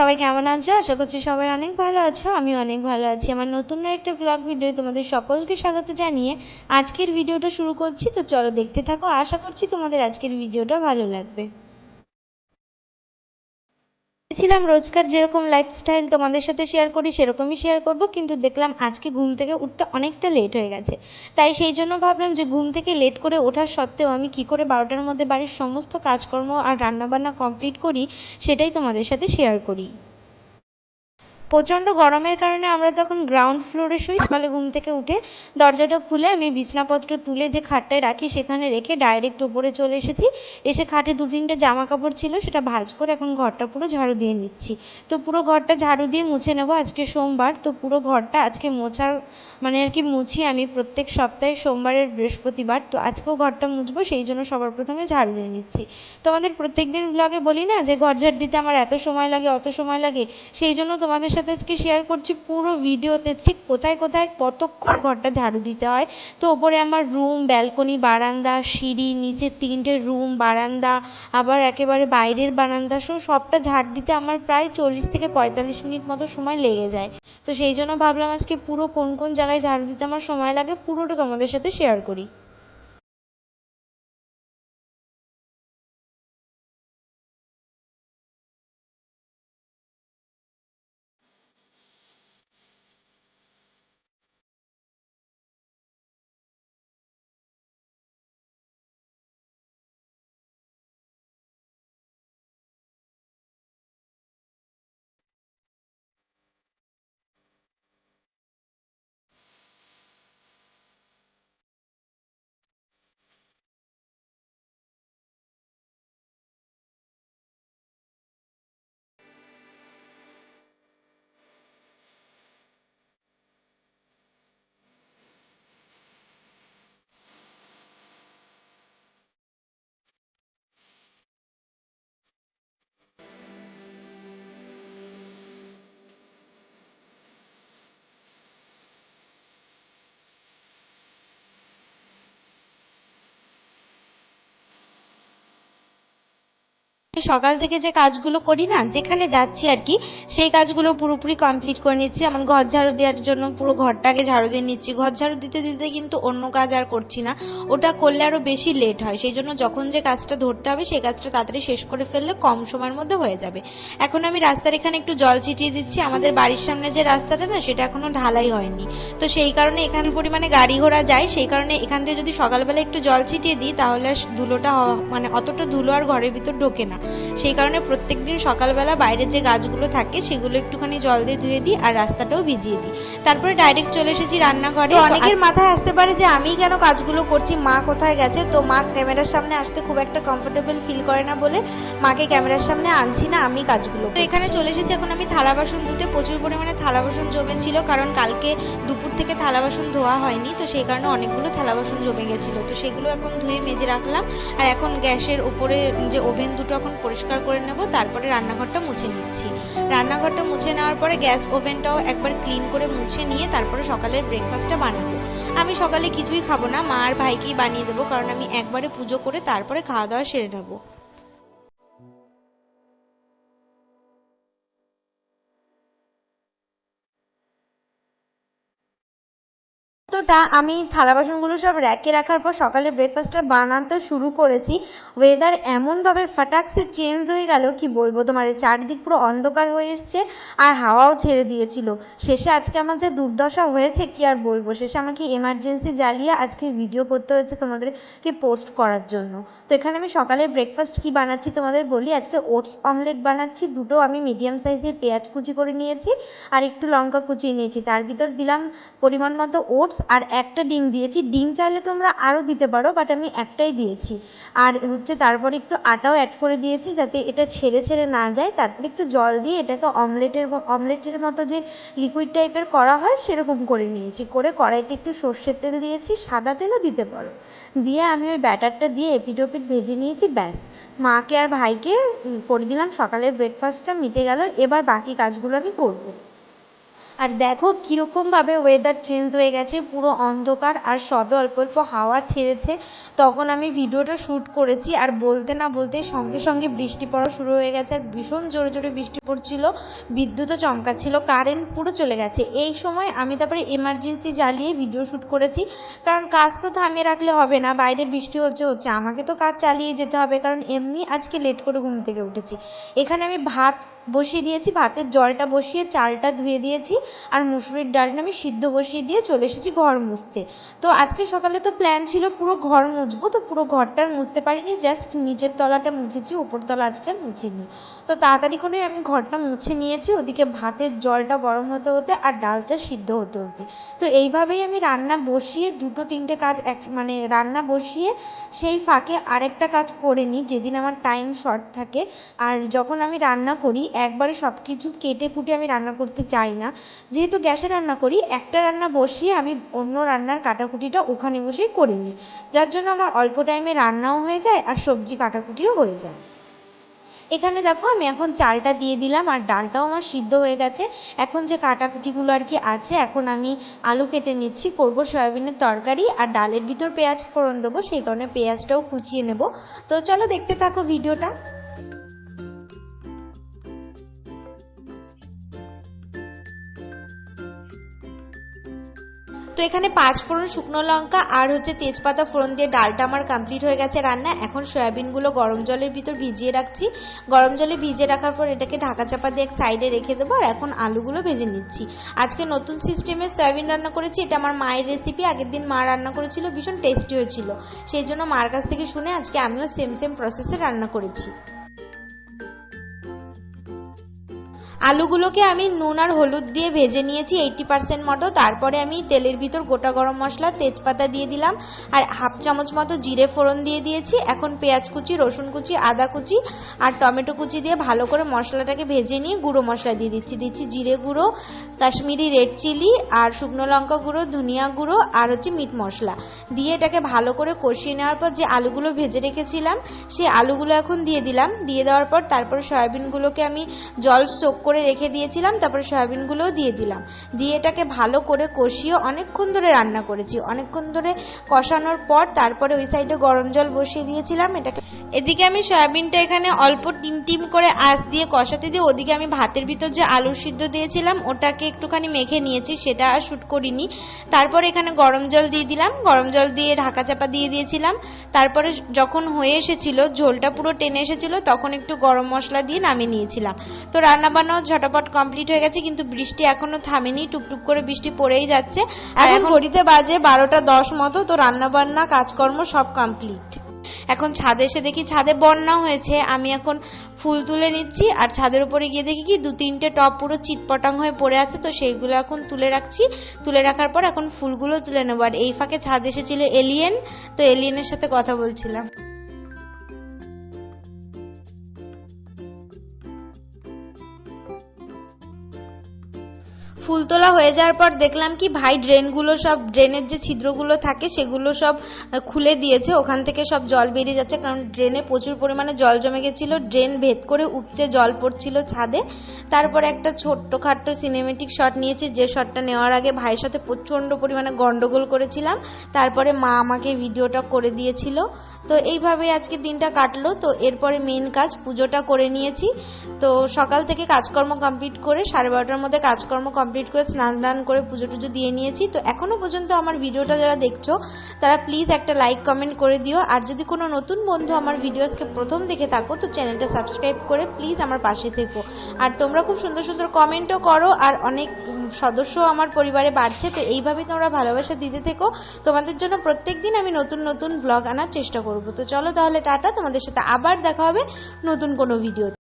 সবাই কেমন আছো? আশা করছি সবাই অনেক ভালো আছো আমি অনেক ভালো আছি। আমার নতুন একটা ব্লগ ভিডিও তোমাদের সকলকে স্বাগত জানিয়ে আজকের ভিডিওটা শুরু করছি। তো চলো দেখতে থাকো, আশা করছি তোমাদের আজকের ভিডিওটা ভালো লাগবে। ছিলাম রোজকার যেরকম লাইফস্টাইল তোমাদের সাথে শেয়ার করি, সেরকমই শেয়ার করব, কিন্তু দেখলাম আজকে ঘুম থেকে উঠতে অনেকটা লেট হয়ে গেছে। তাই সেই জন্য ভাবলাম যে ঘুম থেকে লেট করে ওঠার সত্ত্বেও আমি কি করে বারোটার মধ্যে বাড়ির সমস্ত কাজকর্ম আর রান্নাবান্না কমপ্লিট করি, সেটাই তোমাদের সাথে শেয়ার করি। প্রচণ্ড গরমের কারণে আমরা তখন গ্রাউন্ড ফ্লোরে শুই, সকালে ঘুম থেকে উঠে দরজাটা খুলে আমি বিছনাপত্র তুলে যে খাটটায় রাখি সেখানে রেখে ডাইরেক্ট ওপরে চলে এসেছি। এসে খাটে দু তিনটে জামা কাপড় ছিল, সেটা ভাজ করে এখন ঘরটা পুরো ঝাড়ু দিয়ে নিচ্ছি। তো পুরো ঘরটা ঝাড়ু দিয়ে মুছে নেব আজকে সোমবার। তো পুরো ঘরটা আজকে মোছার মানে আর কি মুছি আমি প্রত্যেক সপ্তাহে সোমবারের বৃহস্পতিবার। তো আজকেও ঘরটা মুছবো, সেই জন্য সবার প্রথমে ঝাড়ু দিয়ে নিচ্ছি। তোমাদের প্রত্যেক দিন ব্লগে বলি না যে ঘর ঝাড় দিতে আমার এত সময় লাগে, অত সময় লাগে। সেই জন্য তোমাদের সাথে আজকে শেয়ার করছি, পুরো ভিডিওতে ঠিক কোথায় কোথায় কতক্ষণ ঘরটা ঝাড়ু দিতে হয়। তো ওপরে আমার রুম ব্যালকনি বারান্দা, সিঁড়ি, নিচে তিনটে রুম বারান্দা, আবার একেবারে বাইরের বারান্দা সহ সবটা ঝাড় দিতে আমার প্রায় চল্লিশ থেকে পঁয়তাল্লিশ মিনিট মতো সময় লেগে যায়। তো সেই জন্য ভাবলাম আজকে পুরো কোন কোন জায়গায় ঝাড়ু দিতে আমার সময় লাগে পুরোটা তোমাদের সাথে শেয়ার করি। সকাল থেকে যে কাজগুলো করি না, যেখানে যাচ্ছি আর কি, সেই কাজগুলো পুরোপুরি কমপ্লিট করে নিচ্ছি। আমার ঘর ঝাড়ু দেওয়ার জন্য পুরো ঘরটাকে ঝাড়ু দিয়ে নিচ্ছি। ঘর ঝাড়ু দিতে দিতে কিন্তু অন্য কাজ আর করছি না। ওটা করলে আরও বেশি লেট হয়। সেই জন্য যখন যে কাজটা ধরতে হবে, সেই কাজটা তাড়াতাড়ি শেষ করে ফেললে কম সময়ের মধ্যে হয়ে যাবে। এখন আমি রাস্তার এখানে একটু জল ছিটিয়ে দিচ্ছি। আমাদের বাড়ির সামনে যে রাস্তাটা না, সেটা এখনও ঢালাই হয়নি। তো সেই কারণে এখানে পরিমাণে গাড়ি ঘোড়া যায়। সেই কারণে এখান থেকে যদি সকালবেলা একটু জল ছিটিয়ে দিই, তাহলে ধুলোটা মানে অতটা ধুলো আর ঘরের ভিতর ঢোকে না। সেই কারণে প্রত্যেকদিন সকালবেলা বাইরের যে গাছগুলো থাকে সেগুলো একটুখানি জল দিয়ে ধুয়ে দিই আর রাস্তাটাও ভিজিয়ে দিই। তারপরে ডাইরেক্ট চলে এসেছি রান্নাঘরে। অনেকের মাথায় আসতে পারে যে আমি কেন কাজগুলো করছি? মা কোথায় গেছে? তো মা ক্যামেরার সামনে আসতে খুব একটা কমফোর্টেবল ফিল করে না বলে মাকে ক্যামেরার সামনে আনছি না আমি কাজগুলো তো এখানে চলে এসেছি। এখন আমি থালা বাসন ধুতে প্রচুর পরিমাণে থালা বাসন জমেছিল কারণ কালকে দুপুর থেকে থালা বাসন ধোয়া হয়নি। তো সেই কারণে অনেকগুলো থালা বাসন জমে গেছিল। তো সেগুলো এখন ধুয়ে মেজে রাখলাম। আর এখন গ্যাসের উপরে যে ওভেন দুটো এখন পরিষ্কার করে নেব, তারপরে রান্নাঘরটা মুছে নিচ্ছি। রান্নাঘরটা মুছে নেওয়ার পরে গ্যাস ওভেনটাও একবার ক্লিন করে মুছে নিয়ে তারপরে সকালের ব্রেকফাস্টটা বানাবো। আমি সকালে কিছুই খাব না, মা আর ভাইকেই বানিয়ে দেবো, কারণ আমি একবারে পুজো করে তারপরে খাওয়া দাওয়া সেরে নেব। তোটা আমি থালা বাসনগুলো সব র্যাকে রাখার পর সকালে ব্রেকফাস্টটা বানাতে শুরু করেছি। ওয়েদার এমনভাবে ফাটাকসে চেঞ্জ হয়ে গেল, কি বলব তোমাদের? চারিদিক পুরো অন্ধকার হয়ে এসছে আর হাওয়াও ছেড়ে দিয়েছিল। শেষে আজকে আমার যে দুর্দশা হয়েছে, কি আর বলব? শেষে আমাকে এমার্জেন্সি জ্বালিয়ে আজকে ভিডিও করতে হয়েছে তোমাদেরকে পোস্ট করার জন্য। তো এখানে আমি সকালে ব্রেকফাস্ট কি বানাচ্ছি তোমাদের বলি? আজকে ওটস অমলেট বানাচ্ছি, দুটো আমি মিডিয়াম সাইজের পেঁয়াজ কুচি করে নিয়েছি আর একটু লঙ্কা কুচিয়ে নিয়েছি। তার ভিতর দিলাম পরিমাণ মতো ওটস আর একটা ডিম দিয়েছি। ডিম চাইলে তোমরা আরও দিতে পারো বাট আমি একটাই দিয়েছি। আর হচ্ছে তারপরে একটু আটাও অ্যাড করে দিয়েছি যাতে এটা ছেড়ে ছেড়ে না যায়। তারপরে একটু জল দিয়ে এটাকে অমলেটের অমলেটের মতো যে লিকুইড টাইপের করা হয়, সেরকম করে নিয়েছি। করে কড়াইতে একটু সর্ষের তেল দিয়েছি, সাদা তেলও দিতে পারো। দিয়ে আমি ওই ব্যাটারটা দিয়ে এপিট ওপিট ভেজে নিয়েছি, ব্যাস। মাকে আর ভাইকে করে দিলাম। সকালের ব্রেকফাস্টটা মিটে গেল। এবার বাকি কাজগুলো আমি করব। আর দেখো কীরকমভাবে ওয়েদার চেঞ্জ হয়ে গেছে, পুরো অন্ধকার আর সবে অল্প অল্প হাওয়া ছেড়েছে। তখন আমি ভিডিওটা শ্যুট করেছি আর বলতে না বলতে সঙ্গে সঙ্গে বৃষ্টি পড়া শুরু হয়ে গেছে। আর ভীষণ জোরে জোরে বৃষ্টি পড়ছিল, বিদ্যুৎও চমকাচ্ছিল কারেন্ট পুরো চলে গেছে। এই সময় আমি তারপরে এমার্জেন্সি জ্বালিয়ে ভিডিও শ্যুট করেছি। কারণ কাজ তো থামিয়ে রাখলে হবে না, বাইরে বৃষ্টি হচ্ছে হচ্ছে। আমাকে তো কাজ চালিয়ে যেতে হবে, কারণ এমনি আজকে লেট করে ঘুম থেকে উঠেছি। এখানে আমি ভাত বসিয়ে দিয়েছি, ভাতের জলটা বসিয়ে চালটা ধুয়ে দিয়েছি আর মুসুরির ডালটা আমি সিদ্ধ বসিয়ে দিয়ে চলে এসেছি ঘর মুছতে। তো আজকে সকালে তো প্ল্যান ছিল পুরো ঘর মুছবো, তো পুরো ঘরটা মুছতে পারিনি জাস্ট নিচের তলাটা মুছেছি উপর তলা আজকে মুছিনি। তো তাড়াতাড়ি করে আমি ঘরটা মুছে নিয়েছি, ওদিকে ভাতের জলটা গরম হতে হতে আর ডালটা সিদ্ধ হতে হতে। তো এইভাবেই আমি রান্না বসিয়ে দুটো তিনটে কাজ এক মানে রান্না বসিয়ে সেই ফাঁকে আরেকটা কাজ করে নিই, যেদিন আমার টাইম শর্ট থাকে। আর যখন আমি রান্না করি একবারে সব কিছু কেটে কুটে আমি রান্না করতে চাই না। যেহেতু গ্যাসে রান্না করি, একটা রান্না বসিয়ে আমি অন্য রান্নার কাটাকুটিটা ওখানে বসেই করে নিই। যার জন্য আমার অল্প টাইমে রান্নাও হয়ে যায় আর সবজি কাটাকুটিও হয়ে যায়। এখানে দেখো, আমি এখন চালটা দিয়ে দিলাম আর ডালটাও আমার সিদ্ধ হয়ে গেছে। এখন যে কাটাকুটিগুলো আর কি আছে, এখন আমি আলু কেটে নিচ্ছি, করব সয়াবিনের তরকারি আর ডালের ভিতর পেঁয়াজ ফোড়ন দেবো, সেই কারণে পেঁয়াজটাও কুচিয়ে নেব। তো চলো দেখতে থাকো ভিডিওটা। তো এখানে পাঁচ ফোড়ন শুকনো লঙ্কা আর হচ্ছে তেজপাতা ফোড়ন দিয়ে ডালটা আমার কমপ্লিট হয়ে গেছে রান্না। এখন সয়াবিনগুলো গরম জলের ভিতর ভিজিয়ে রাখছি। গরম জলে ভিজিয়ে রাখার পর এটাকে ঢাকা চাপা দিয়ে এক সাইডে রেখে দেবো আর এখন আলুগুলো ভেজে নিচ্ছি। আজকে নতুন সিস্টেমে সয়াবিন রান্না করেছি, এটা আমার মায়ের রেসিপি আগের দিন মা রান্না করেছিল, ভীষণ টেস্টি হয়েছিল। সেই জন্য মার কাছ থেকে শুনে আজকে আমিও সেম সেম প্রসেসে রান্না করেছি। আলুগুলোকে আমি নুন আর হলুদ দিয়ে ভেজে নিয়েছি এইটটি পার্সেন্ট মতো। তারপরে আমি তেলের ভিতর গোটা গরম মশলা, তেজপাতা দিয়ে দিলাম, আর হাফ চামচ মতো জিরে ফোড়ন দিয়ে দিয়েছি। এখন পেঁয়াজ কুচি, রসুন কুচি, আদা কুচি আর টমেটো কুচি দিয়ে ভালো করে মশলাটাকে ভেজে নিয়ে গুঁড়ো মশলা দিয়ে দিচ্ছি। দিচ্ছি জিরে গুঁড়ো, কাশ্মীরি রেড চিলি আর শুকনো লঙ্কা গুঁড়ো, ধনিয়া গুঁড়ো আর হচ্ছে মিট মশলা। দিয়ে এটাকে ভালো করে কষিয়ে নেওয়ার পর যে আলুগুলো ভেজে রেখেছিলাম সেই আলুগুলো এখন দিয়ে দিলাম। দিয়ে দেওয়ার পর তারপরে সয়াবিনগুলোকে আমি জল সোক করে রেখে দিয়েছিলাম, তারপরে সয়াবিনগুলোও দিয়ে দিলাম। দিয়ে এটাকে ভালো করে কষিয়ে অনেকক্ষণ ধরে রান্না করেছি। অনেকক্ষণ ধরে কষানোর পর তারপরে ওই সাইডে গরম জল বসিয়ে দিয়েছিলাম, এটাকে এদিকে আমি সয়াবিনটা এখানে অল্প টিম টিম করে আঁচ দিয়ে কষাতে দিয়ে ওদিকে আমি ভাতের ভিতর যে আলু সিদ্ধ দিয়েছিলাম, ওটাকে একটুখানি মেখে নিয়েছি, সেটা আর শ্যুট করিনি। তারপর এখানে গরম জল দিয়ে দিলাম। গরম জল দিয়ে ঢাকা চাপা দিয়ে দিয়েছিলাম। তারপরে যখন হয়ে এসেছিল, ঝোলটা পুরো টেনে এসেছিল, তখন একটু গরম মশলা দিয়ে নামিয়ে নিয়েছিলাম। তো রান্না বান্নাও ঝটাপট কমপ্লিট হয়ে গেছে কিন্তু বৃষ্টি এখনও থামেনি। টুপটুপ করে বৃষ্টি পড়েই যাচ্ছে। আর এখন ঘড়িতে বাজে বারোটা দশ মতো তো রান্না বান্না কাজকর্ম সব কমপ্লিট এখন ছাদে এসে দেখি ছাদে বন্যা হয়েছে। আমি এখন ফুল তুলে নিচ্ছি আর ছাদের উপরে গিয়ে দেখি কি দু তিনটে টপ পুরো চিটপটাং হয়ে পড়ে আছে তো সেইগুলো এখন তুলে রাখছি। তুলে রাখার পর এখন ফুলগুলো তুলে নেব। আর এই ফাঁকে ছাদ এসেছিল এলিয়েন তো এলিয়েনের সাথে কথা বলছিলাম। ফুল তোলা হয়ে যাওয়ার পর দেখলাম কি, ভাই ড্রেনগুলো সব, ড্রেনের যে ছিদ্রগুলো থাকে সেগুলো সব খুলে দিয়েছে। ওখান থেকে সব জল বেরিয়ে যাচ্ছে কারণ ড্রেনে প্রচুর পরিমাণে জল জমে গেছিল। ড্রেন ভেদ করে উপচে জল পড়ছিল ছাদে। তারপরে একটা ছোট্ট খাট্ট সিনেমেটিক শট নিয়েছি। যে শটটা নেওয়ার আগে ভাইয়ের সাথে প্রচণ্ড পরিমাণে গন্ডগোল করেছিলাম। তারপরে মা আমাকে ভিডিওটা করে দিয়েছিল। তো এইভাবে আজকে দিনটা কাটলো। তো এরপরে মেন কাজ পুজোটা করে নিয়েছি। তো সকাল থেকে কাজকর্ম কমপ্লিট করে সাড়ে বারোটার মধ্যে কাজকর্ম কমপ্লিট করে স্নান দান করে পুজো টুজো দিয়ে নিয়েছি। তো এখনও পর্যন্ত আমার ভিডিওটা যারা দেখছ, তারা প্লিজ একটা লাইক কমেন্ট করে দিও। আর যদি কোনো নতুন বন্ধু আমার ভিডিওসকে প্রথম দেখে থাকো, তো চ্যানেলটা সাবস্ক্রাইব করে প্লিজ আমার পাশে থেকো। আর তোমরা খুব সুন্দর সুন্দর কমেন্টও করো, আর অনেক সদস্য আমার পরিবারে বাড়ছে, তো এইভাবেই তোমরা ভালোবাসা দিতে থেকো। তোমাদের জন্য প্রত্যেক দিন আমি নতুন নতুন ব্লগ আনার চেষ্টা করব। তো চলো তাহলে টাটা, তোমাদের সাথে আবার দেখা হবে নতুন কোনো ভিডিও